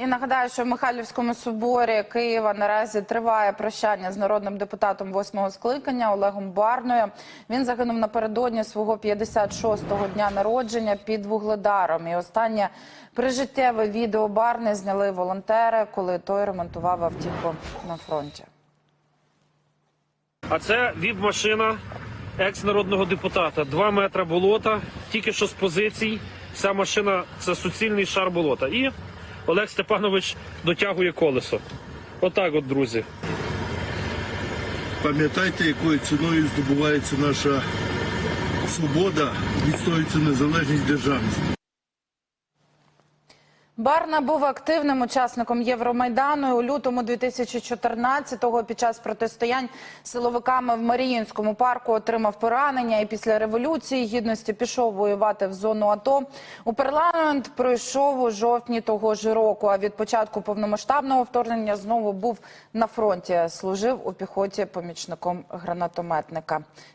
І нагадаю, що в Михайлівському соборі Києва наразі триває прощання з народним депутатом восьмого скликання Олегом Барною. Він загинув напередодні свого 56-го дня народження під Вугледаром. І останнє прижиттєве відео Барни зняли волонтери, коли той ремонтував автівку на фронті. А це віп-машина екс-народного депутата. Два метри болота, тільки що з позицій. Вся машина це суцільний шар болота. І Олег Степанович дотягує колесо. Отак, от, друзі. Пам'ятайте, якою ціною здобувається наша свобода, відстоюється незалежність державність. Барна був активним учасником Євромайдану. У лютому 2014-го під час протистоянь силовиками в Маріїнському парку отримав поранення і після революції гідності пішов воювати в зону АТО. У парламент пройшов у жовтні того ж року. А від початку повномасштабного вторгнення знову був на фронті. Служив у піхоті помічником гранатометника.